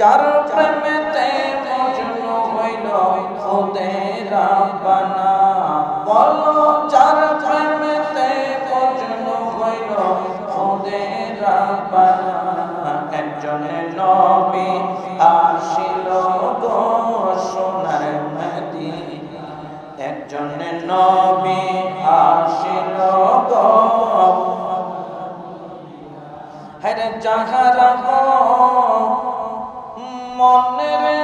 যার প্রেমেতে মজনু হইল খুদে রাব্বানা বলো, যার প্রেমেতে মজনু হইল খুদে রাব্বানা একজন নবী আসিল গো সোনার মদিনা একজন নবী আসিল গো। হরে যাহারা মনের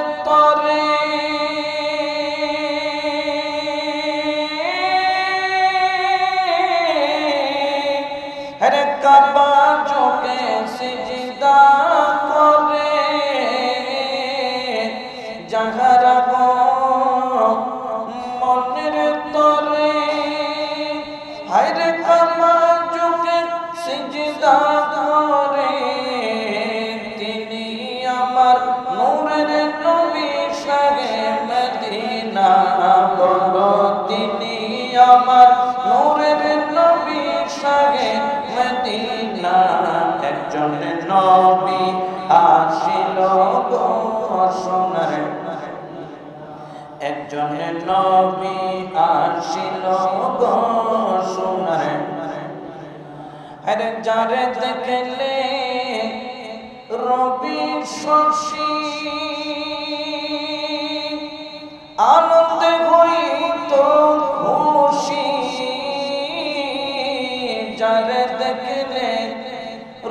নূরের নবী সাগে মদিনা একজন নবী আসিল গো একজন নবী আসিল গো আরে যারে দেখলে রবি শশী আনন্দে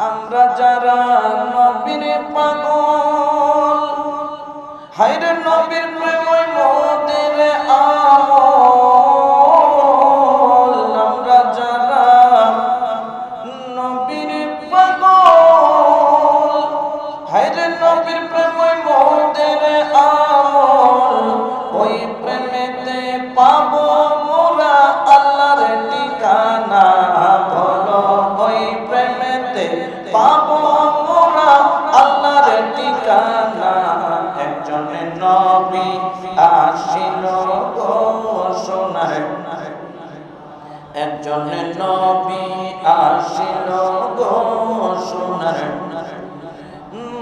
আমরা যারা নবীর পাগল হাইরে নবীর একজন নবী আসিল গো সোনার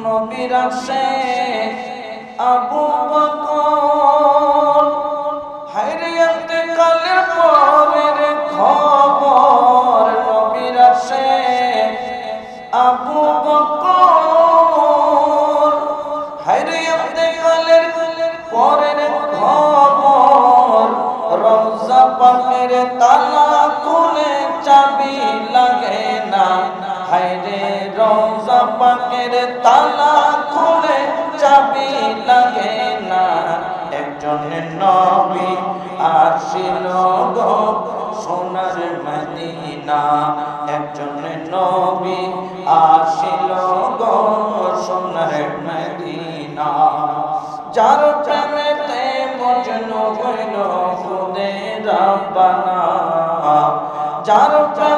নবীর আসে আবু বকর। হাইরিয়াতে কালের পরের খবর, নবীর আসে আবু বকর। হাইরিয়াতে কালের পরের হায়রে রওজা পাকের তালা খুলে চাবি লাগে না। একজন নবী আসিল গো সোনার মদিনা। একজন নবী আসিল গো সোনার মদিনা। যার প্রেমেতে মজনু হইল খুদে রাব্বানা। যার প্রেমেতে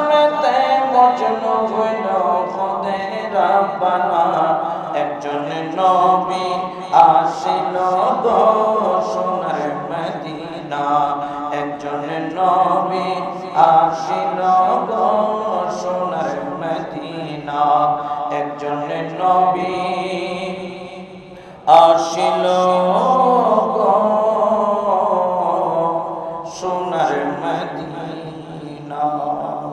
একজন নবী আসিল গো সোনার মদিনা। একজন নবী আসিল গো সোনার মদিনা। একজন নবী আসিল